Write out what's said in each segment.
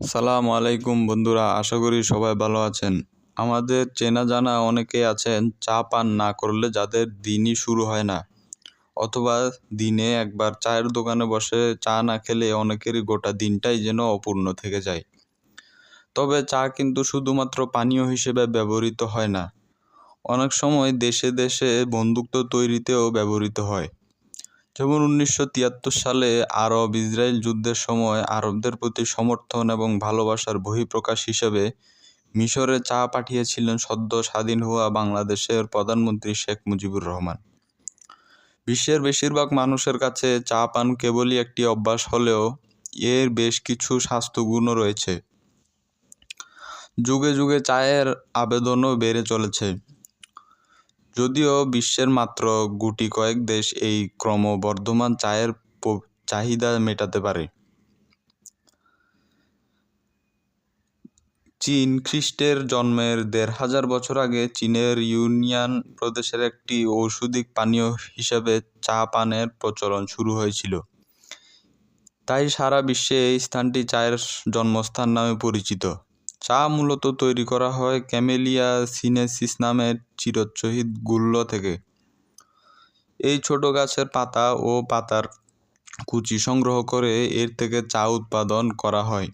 সালামু আলাইকুম বন্ধুরা, আশা করি সবাই ভালো আছেন। আমাদের চেনা জানা অনেকেই আছেন চা পান না করলে যাদের দিনই শুরু হয় না। অথবা দিনে একবার চায়ের দোকানে বসে চা না খেলে অনেকেরই গোটা দিনটাই যেন অপূর্ণ থেকে যায়। তবে চা কিন্তু শুধুমাত্র পানীয় হিসেবে ব্যবহৃত হয় না। অনেক সময় দেশে দেশে বন্ধুত্ব তৈরিতেও ব্যবহৃত হয়। যেমন উনিশশো তিয়াত্তর সালে আরব ইসরায়েল যুদ্ধের সময় আরবদের প্রতি সমর্থন এবং ভালোবাসার বহিঃপ্রকাশ হিসেবে মিশরে চা পাঠিয়েছিলেন সদ্য স্বাধীন হওয়া বাংলাদেশের প্রধানমন্ত্রী শেখ মুজিবুর রহমান। বিশ্বের বেশিরভাগ মানুষের কাছে চা পান কেবলই একটি অভ্যাস হলেও এর বেশ কিছু স্বাস্থ্যগুণও রয়েছে। যুগে যুগে চায়ের আবেদনও বেড়ে চলেছে। যদিও বিশ্বের মাত্র গুটি কয়েক দেশ এই ক্রমবর্ধমান চায়ের চাহিদা মেটাতে পারে। চীন খ্রিস্টের জন্মের দেড় হাজার বছর আগে চীনের ইউনিয়ান প্রদেশের একটি ঔষধিক পানীয় হিসেবে চা পানের প্রচলন শুরু হয়েছিল। তাই সারা বিশ্বে এই স্থানটি চায়ের জন্মস্থান নামে পরিচিত। চা মূলত তৈরি করা হয় ক্যামেলিয়া সিনেসিস নামের চিরচ্ছহিত গুল্ম থেকে। এই ছোট গাছের পাতা ও পাতার কুচি সংগ্রহ করে এর থেকে চা উৎপাদন করা হয়।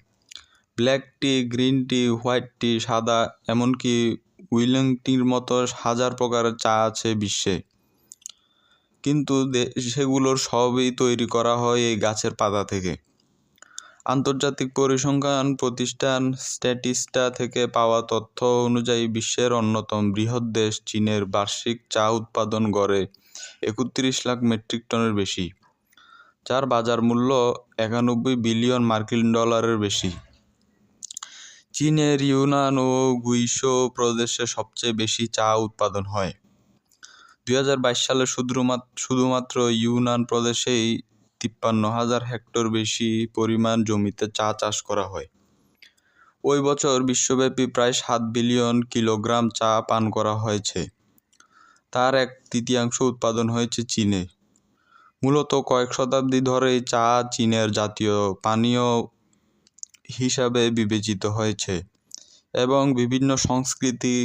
Black tea, green tea, white tea, সাদা, এমনকি উইলিং টির মতো হাজার প্রকারের চা আছে বিশ্বে। কিন্তু সেগুলোর সবই তৈরি করা হয় এই গাছের পাতা থেকে। আন্তর্জাতিক পরিসংখ্যান প্রতিষ্ঠান স্ট্যাটিস্টা থেকে পাওয়া তথ্য অনুযায়ী বিশ্বের অন্যতম বৃহৎ দেশ চীনের বার্ষিক চা উৎপাদন গড়ে একত্রিশ লাখ মেট্রিক টনের বেশি, যার বাজার মূল্য একানব্বই বিলিয়ন মার্কিন ডলারের বেশি। চীনের ইউনান ও গুইশো প্রদেশে সবচেয়ে বেশি চা উৎপাদন হয়। দুই হাজার বাইশ সালে শুধুমাত্র শুধুমাত্র ইউনান প্রদেশেই তিপ্পান্ন হাজার হেক্টর বেশি পরিমাণ জমিতে চা চাষ করা হয়। ওই বছর বিশ্বব্যাপী প্রায় সাত বিলিয়ন কিলোগ্রাম চা পান করা হয়েছে। তার এক তৃতীয়াংশ উৎপাদন হয়েছে চীনে। মূলত কয়েক শতাব্দী ধরেই চা চীনের জাতীয় পানীয় হিসাবে বিবেচিত হয়েছে এবং বিভিন্ন সংস্কৃতি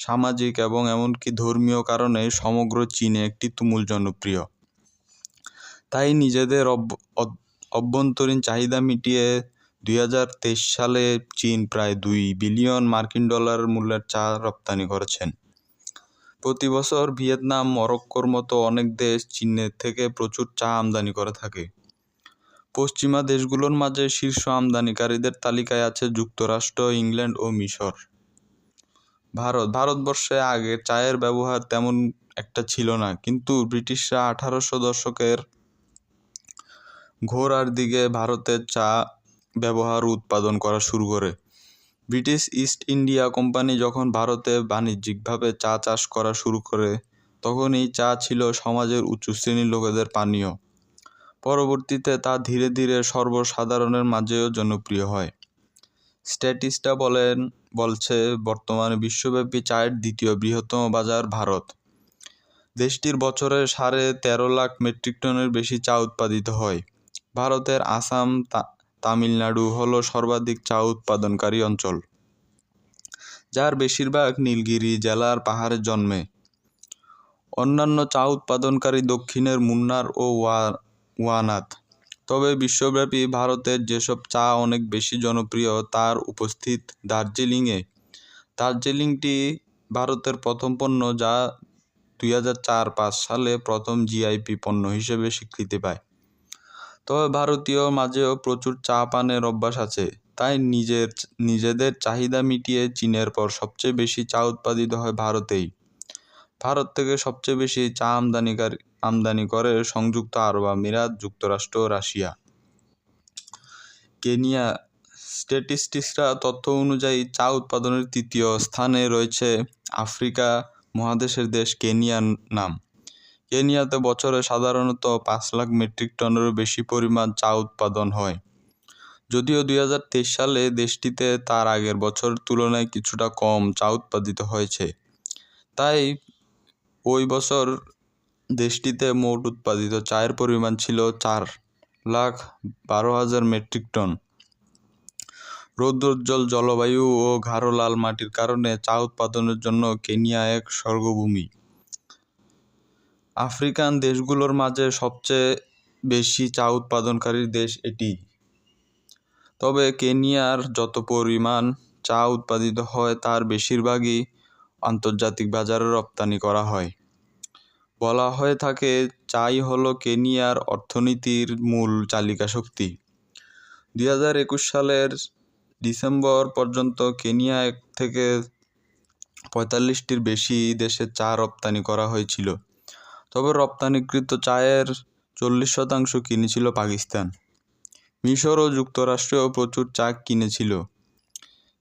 সামাজিক এবং এমনকি ধর্মীয় কারণে সমগ্র চীনে একটি তুমুল জনপ্রিয়। তাই নিজেদের অভ্যন্তরীণ চাহিদা মিটিয়ে দুই হাজার তেইশ সালে চীন প্রায় দুই বিলিয়ন মার্কিন ডলার মূল্যের চা রপ্তানি করেছেন। প্রতি বছর ভিয়েতনাম, মরক্কোর মতো অনেক দেশ চীনের থেকে প্রচুর চা আমদানি করে থাকে। পশ্চিমা দেশগুলোর মাঝে শীর্ষ আমদানিকারীদের তালিকায় আছে যুক্তরাষ্ট্র, ইংল্যান্ড ও মিশর। ভারত, ভারতবর্ষে আগে চায়ের ব্যবহার তেমন একটা ছিল না, কিন্তু ব্রিটিশরা আঠারোশো দশকের ঘোরার দিকে ভারতের চা ব্যবহার উৎপাদন করা শুরু করে। ব্রিটিশ ইস্ট ইন্ডিয়া কোম্পানি যখন ভারতে বাণিজ্যিকভাবে চা চাষ করা শুরু করে তখন এই চা ছিল সমাজের উঁচু শ্রেণির লোকেদের পানীয়। পরবর্তীতে তা ধীরে ধীরে সর্বসাধারণের মাঝেও জনপ্রিয় হয়। স্ট্যাটিস্টা বলেন, বলছে, বর্তমানে বিশ্বব্যাপী চায়ের দ্বিতীয় বৃহত্তম বাজার ভারত। দেশটির বছরে সাড়ে তেরো লাখ মেট্রিক টনের বেশি চা উৎপাদিত হয়। ভারতের আসাম তামিলনাড়ু হলো সর্বাধিক চা উৎপাদনকারী অঞ্চল, যার বেশিরভাগ নীলগিরি জেলার পাহাড়ে জন্মে। অন্যান্য চা উৎপাদনকারী দক্ষিণের মুন্নার ও ওয়ানাত। তবে বিশ্বব্যাপী ভারতের যেসব চা অনেক বেশি জনপ্রিয়, তার উপস্থিত দার্জিলিংয়ে। দার্জিলিংটি ভারতের প্রথম পণ্য যা দুই হাজার চার পাঁচ সালে প্রথম জিআইপি পণ্য হিসেবে স্বীকৃতি পায়। তবে ভারতীয় মাঝেও প্রচুর চা পানের অভ্যাস আছে। তাই নিজের, নিজেদের চাহিদা মিটিয়ে চীনের পর সবচেয়ে বেশি চা উৎপাদিত হয় ভারতেই। ভারত থেকে সবচেয়ে বেশি চা আমদানিকারী আমদানি করে সংযুক্ত আরব আমিরাত, যুক্তরাষ্ট্র রাশিয়া। কেনিয়া স্ট্যাটিস্টিক্সরা তথ্য অনুযায়ী চা উৎপাদনের তৃতীয় স্থানে রয়েছে আফ্রিকা মহাদেশের দেশ কেনিয়ার নাম। কেনিয়াতে বছরে সাধারণত পাঁচ লাখ মেট্রিক টনেরও বেশি পরিমাণ চা উৎপাদন হয়। যদিও দুই হাজার তেইশ সালে দেশটিতে তার আগের বছরের তুলনায় কিছুটা কম চা উৎপাদিত হয়েছে। তাই ওই বছর দেশটিতে মোট উৎপাদিত চায়ের পরিমাণ ছিল চার লাখ বারো হাজার মেট্রিক টন। রৌদ্রোজ্জ্বল জলবায়ু ও গাঢ় লাল মাটির কারণে চা উৎপাদনের জন্য কেনিয়া এক স্বর্গভূমি। আফ্রিকান দেশগুলোর মাঝে সবচেয়ে বেশি চা উৎপাদনকারী দেশ এটি। তবে কেনিয়ার যত পরিমাণ চা উৎপাদিত হয়, তার বেশিরভাগই আন্তর্জাতিক বাজারে রপ্তানি করা হয়। বলা হয়ে থাকে, চাই হলো কেনিয়ার অর্থনীতির মূল চালিকা শক্তি। দুই হাজার একুশ সালের ডিসেম্বর পর্যন্ত কেনিয়া থেকে পঁয়তাল্লিশটির বেশি দেশে চা রপ্তানি করা হয়েছিল। তবে রপ্তানিকৃত চায়ের চল্লিশ শতাংশ কিনেছিল পাকিস্তান। মিশর ও যুক্তরাষ্ট্রেও প্রচুর চা কিনেছিল।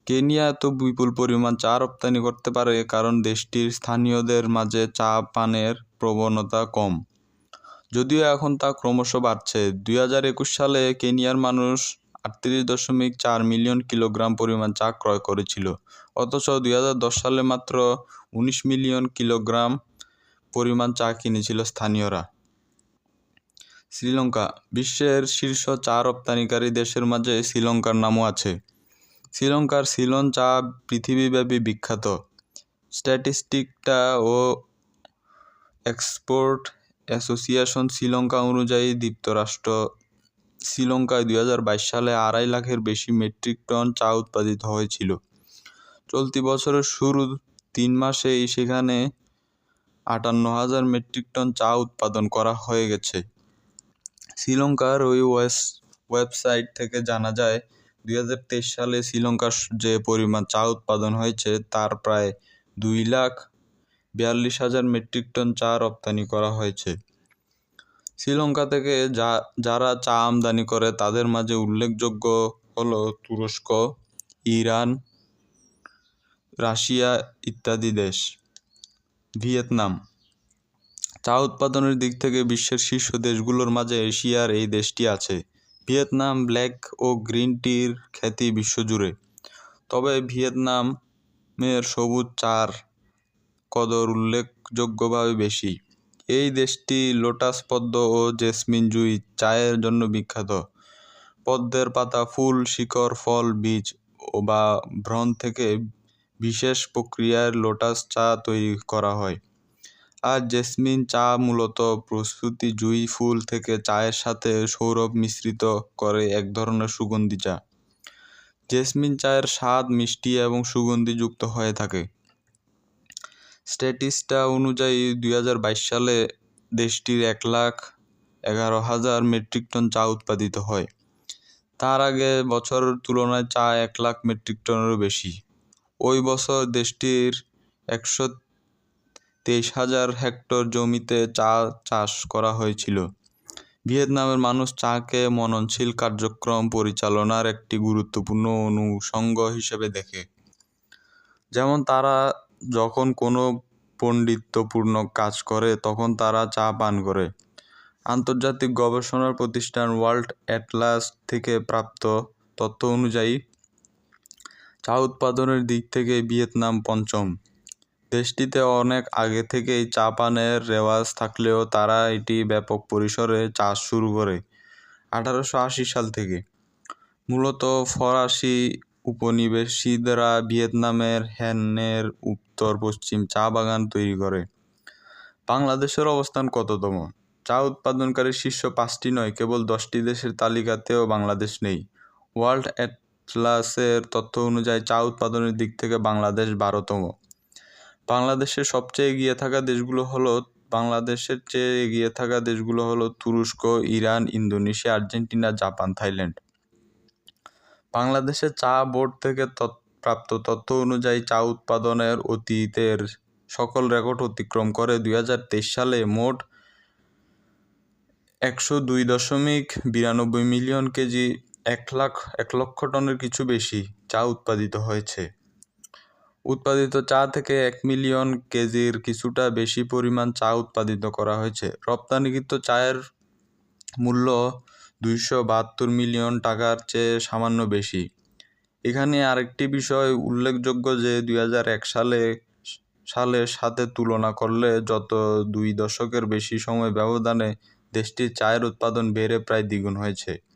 কেনিয়া এত বিপুল পরিমাণ চা রপ্তানি করতে পারে কারণ দেশটির স্থানীয়দের মাঝে চা পানের প্রবণতা কম। যদিও এখন তা ক্রমশ বাড়ছে। দুই হাজার একুশ সালে কেনিয়ার মানুষ আটত্রিশ দশমিক চার মিলিয়ন কিলোগ্রাম পরিমাণ চা ক্রয় করেছিল। অথচ দুই হাজার দশ সালে মাত্র উনিশ মিলিয়ন কিলোগ্রাম পরিমাণ চা কিনেছিল স্থানীয়রা। শ্রীলঙ্কা, বিশ্বের শীর্ষ চা রপ্তানিকারী দেশের মাঝে শ্রীলঙ্কার নামও আছে। শ্রীলঙ্কার সিলন চা পৃথিবীব্যাপী বিখ্যাত। স্ট্যাটিস্টিকটা ও এক্সপোর্ট অ্যাসোসিয়েশন শ্রীলঙ্কা অনুযায়ী যুক্তরাষ্ট্র শ্রীলঙ্কায় দুই হাজার বাইশ সালে আড়াই লাখের বেশি মেট্রিক টন চা উৎপাদিত হয়েছিল। চলতি বছরের শুরু তিন মাসেই সেখানে আটান্ন হাজার মেট্রিক টন চা উৎপাদন করা হয়ে গেছে। শ্রীলঙ্কার ওই ওয়েবসাইট থেকে জানা যায়, দুই হাজার তেইশ সালে শ্রীলঙ্কার যে পরিমাণ চা উৎপাদন হয়েছে, তার প্রায় দুই লাখ বিয়াল্লিশ হাজার মেট্রিক টন চা রপ্তানি করা হয়েছে। শ্রীলঙ্কা থেকে যা, যারা চা আমদানি করে, তাদের মাঝে উল্লেখযোগ্য হলো তুরস্ক, ইরান, রাশিয়া ইত্যাদি দেশ। ভিয়েতনাম। চা উৎপাদনের দিক থেকে বিশ্বের শীর্ষ দেশগুলোর মাঝে এশিয়ার এই দেশটি আছে। ভিয়েতনাম ব্ল্যাক ও গ্রিন টির খ্যাতি বিশ্বজুড়ে। তবে ভিয়েতনামের সবুজ চার কদর উল্লেখযোগ্যভাবে বেশি। এই দেশটি লোটাস পদ্ম ও জেসমিন জুই চায়ের জন্য বিখ্যাত। পদ্মের পাতা ফুল শিকড় ফল, বীজ বা ভ্রণ থেকে বিশেষ প্রক্রিয়ায় লোটাস চা তৈরি করা হয়। আর জেসমিন চা মূলত প্রস্তুতি জুই ফুল থেকে চায়ের সাথে সৌরভ মিশ্রিত করে এক ধরনের সুগন্ধি চা। জেসমিন চায়ের স্বাদ মিষ্টি এবং সুগন্ধিযুক্ত হয়ে থাকে। স্ট্যাটিস্টা অনুযায়ী দুই হাজার বাইশ সালে দেশটির এক লাখ এগারো হাজার মেট্রিক টন চা উৎপাদিত হয়। তার আগে বছরের তুলনায় চা এক লাখ মেট্রিক টনেরও বেশি। ওই বছর দেশটির একশো তেইশ হাজার হেক্টর জমিতে চা চাষ করা হয়েছিল। ভিয়েতনামের মানুষ চাকে মননশীল কার্যক্রম পরিচালনার একটি গুরুত্বপূর্ণ অনুষঙ্গ হিসেবে দেখে। যেমন তারা যখন কোনো পণ্ডিত্যপূর্ণ কাজ করে, তখন তারা চা পান করে। আন্তর্জাতিক গবেষণার প্রতিষ্ঠান ওয়ার্ল্ড অ্যাটলাস থেকে প্রাপ্ত তথ্য অনুযায়ী চা উৎপাদনের দিক থেকে ভিয়েতনাম পঞ্চম। দেশটিতে অনেক আগে থেকেই চা পানের রেওয়াজ থাকলেও তারা এটি ব্যাপক পরিসরে চাষ শুরু করে আঠারোশো আশি সাল থেকে। মূলত ফরাসি উপনিবেশিকরা ভিয়েতনামের হ্যানের উত্তর পশ্চিম চা বাগান তৈরি করে। বাংলাদেশের অবস্থান কততম? চা উৎপাদনকারী শীর্ষ পাঁচটি নয়, কেবল দশটি দেশের তালিকাতেও বাংলাদেশ নেই। ওয়ার্ল্ড অ্যাটলাসের তথ্য অনুযায়ী চা উৎপাদনের দিক থেকে বাংলাদেশ বারোতম। বাংলাদেশের সবচেয়ে এগিয়ে থাকা দেশগুলো হলো, বাংলাদেশের চেয়ে এগিয়ে থাকা দেশগুলো হলো তুরস্ক, Iran, Indonesia, Argentina, Japan, Thailand. বাংলাদেশের চা বোর্ড থেকে প্রাপ্ত তথ্য অনুযায়ী চা উৎপাদনের অতীতের সকল রেকর্ড অতিক্রম করে দুই হাজার তেইশ সালে মোট একশো দুই দশমিক বিরানব্বই মিলিয়ন কেজি এক লাখ, এক লক্ষ টনের কিছু বেশি চা উৎপাদিত হয়েছে। উৎপাদিত চা থেকে এক মিলিয়ন কেজির কিছুটা বেশি পরিমাণ চা উৎপাদিত করা হয়েছে। রপ্তানিকৃত চায়ের মূল্য দুইশো বাহাত্তর মিলিয়ন টাকার চেয়ে সামান্য বেশি। এখানে আরেকটি বিষয় উল্লেখযোগ্য যে, দুই হাজার এক সালে সালের সাথে তুলনা করলে যত দুই দশকের বেশি সময় ব্যবধানে দেশটির চায়ের উৎপাদন বেড়ে প্রায় দ্বিগুণ হয়েছে।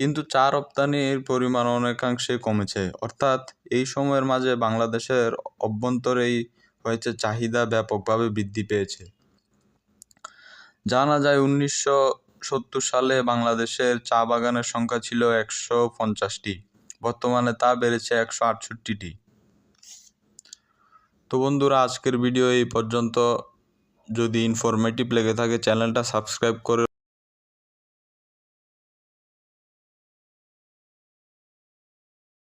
কিন্তু চা রপ্তানির পরিমাণ অনেকাংশে কমেছে। অর্থাৎ এই সময়ের মাঝে বাংলাদেশের অভ্যন্তরেই হয়েছে চাহিদা ব্যাপকভাবে বৃদ্ধি পেয়েছে। জানা যায়, উনিশশো সত্তর সালে বাংলাদেশের চা বাগানের সংখ্যা ছিল একশো পঞ্চাশটি। বর্তমানে তা বেড়েছে একশো আটষট্টিটি। তো বন্ধুরা, আজকের ভিডিও এই পর্যন্ত। যদি ইনফরমেটিভ লেগে থাকে, চ্যানেলটা সাবস্ক্রাইব করে